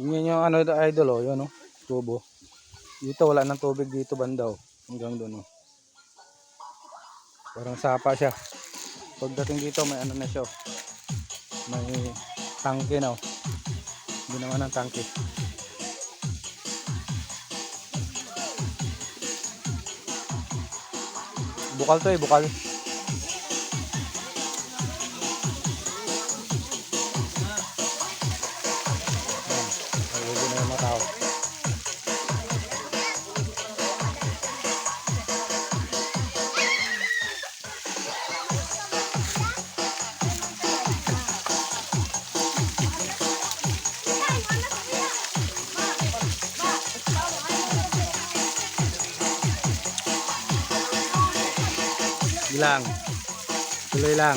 Yun yung ano idol oh, yun oh, tubo. Dito wala nang tubig dito banda oh, hanggang doon oh. Parang sapa siya. Pagdating dito may ano na siya oh. May tangke na oh. Ginawa ng tangke. Bukal to eh, bukal. Ayan, Ilang. Tuloy lang.